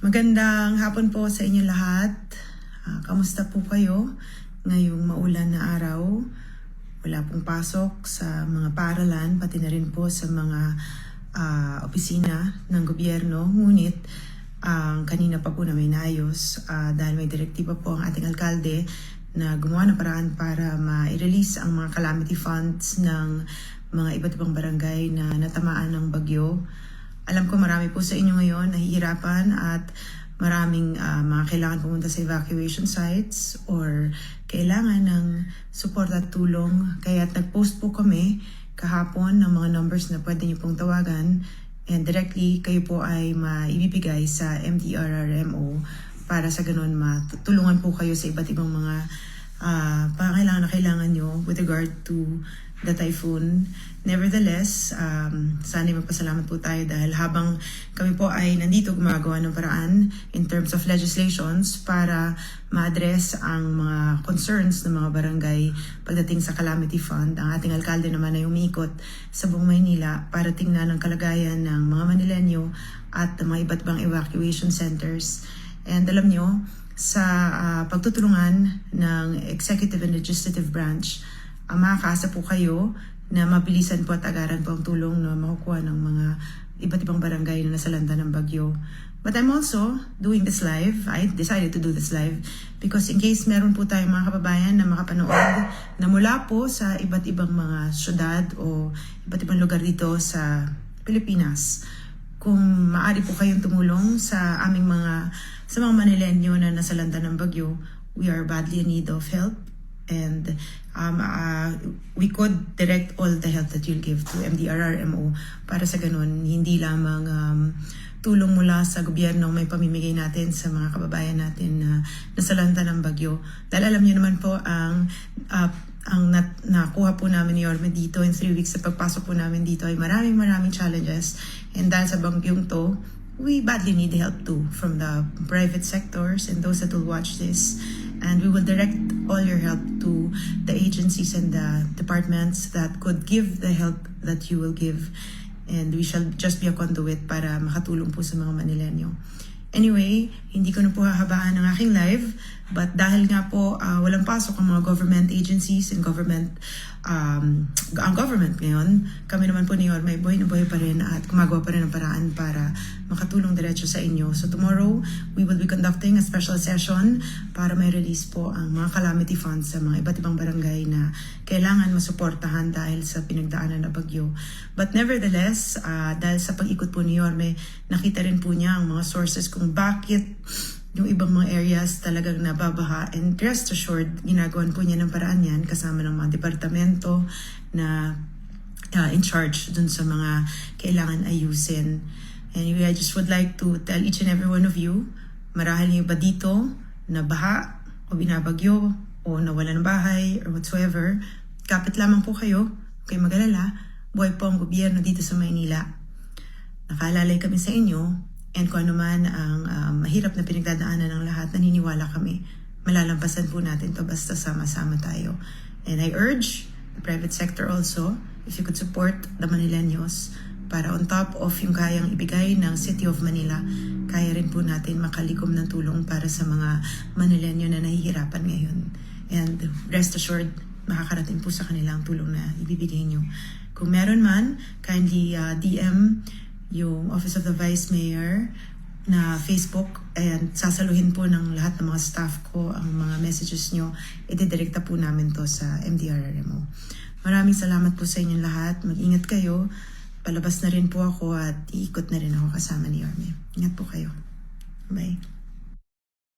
Magandang hapon po sa inyo lahat. Ah, kamusta po kayo ngayong maulan na araw? Wala pong pasok sa mga paralan, pati na rin po sa mga ah, opisina ng gobyerno. Ngunit ang kanina pa po na may nayos ah, dahil may direktiba po ang ating alkalde na gumawa ng paraan para ma-release ang mga calamity funds ng mga iba't ibang barangay na natamaan ng bagyo. Alam ko marami po sa inyo ngayon nahihirapan at maraming ah, mga kailangan pumunta sa evacuation sites or kailangan ng support at tulong. Kaya nag-post po kami kahapon ng mga numbers na pwede niyo pong tawagan and directly kayo po ay maibibigay sa MDRRMO para sa ganun matulungan po kayo sa iba't ibang mga ah pangangailangan na kailangan nyo with regard to the typhoon. Nevertheless, um, sana magpasalamat po tayo dahil habang kami po ay nandito gumagawa ng paraan in terms of legislations para ma-address ang mga concerns ng mga barangay pagdating sa calamity fund. Ang ating alkalde naman ay umiikot sa buong Maynila para tingnan ang kalagayan ng mga Manilenyo at mga iba't ibang evacuation centers. And alam nyo, sa ah, pagtutulungan ng executive and legislative branch, uh, makakaasa po kayo na mabilisan po at agaran po ang tulong na makukuha ng mga iba't ibang barangay na nasalanta ng bagyo. But I'm also doing this live. I decided to do this live because in case meron po tayong mga kababayan na makapanood na mula po sa iba't ibang mga syudad o iba't ibang lugar dito sa Pilipinas, kung maaari po kayong tumulong sa aming mga sa mga Manilenyo na nasalanta ng bagyo, we are badly in need of help and um, uh, we could direct all the help that you'll give to MDRRMO para sa ganun, hindi lamang um, tulong mula sa gobyerno may pamimigay natin sa mga kababayan natin na nasalanta ng bagyo. Dahil alam niyo naman po ang uh, ang nat, nakuha po namin ni Yorme dito in three weeks sa pagpasok po namin dito ay maraming maraming challenges. And dahil sa bagyong to we badly need help too from the private sectors and those that will watch this. And we will direct all your help to the agencies and the departments that could give the help that you will give and we shall just be a conduit para makatulong po sa mga Manilenyo. Anyway, hindi ko na po hahabaan ang aking live but dahil nga po ah, walang pasok ang mga government agencies and government um, ang government ngayon, kami naman po ni Yorme buhay na buhay pa rin at gumagawa pa rin ng paraan para makatulong diretso sa inyo. So tomorrow, we will be conducting a special session para may release po ang mga calamity funds sa mga iba't ibang barangay na kailangan masuportahan dahil sa pinagdaanan na bagyo. But nevertheless, ah, dahil sa pag-ikot po ni Yorme, nakita rin po niya ang mga sources kung bakit yung ibang mga areas talagang nababaha and rest assured, ginagawan po niya ng paraan yan kasama ng mga departamento na uh, in charge dun sa mga kailangan ayusin. Anyway, I just would like to tell each and every one of you, marahil niyo ba dito na baha o binabagyo o nawala ng bahay or whatsoever, kapit lamang po kayo, kayong mag-alala, buhay po ang gobyerno dito sa Maynila. Nakaalalay kami sa inyo and kung ano man ang um, mahirap na pinagdadaanan ng lahat, naniniwala kami. Malalampasan po natin to basta sama-sama tayo. And I urge the private sector also, if you could support the Manileños para on top of yung kayang ibigay ng City of Manila, kaya rin po natin makalikom ng tulong para sa mga Manileño na nahihirapan ngayon. And rest assured, makakarating po sa kanila ang tulong na ibibigay nyo. Kung meron man, kindly uh, DM yung Office of the Vice Mayor na Facebook and sasaluhin po ng lahat ng mga staff ko ang mga messages nyo. Ididirekta po namin to sa MDRRMO. Maraming salamat po sa inyong lahat. Mag-ingat kayo. Palabas na rin po ako at iikot na rin ako kasama ni Yorme. Ingat po kayo. Bye.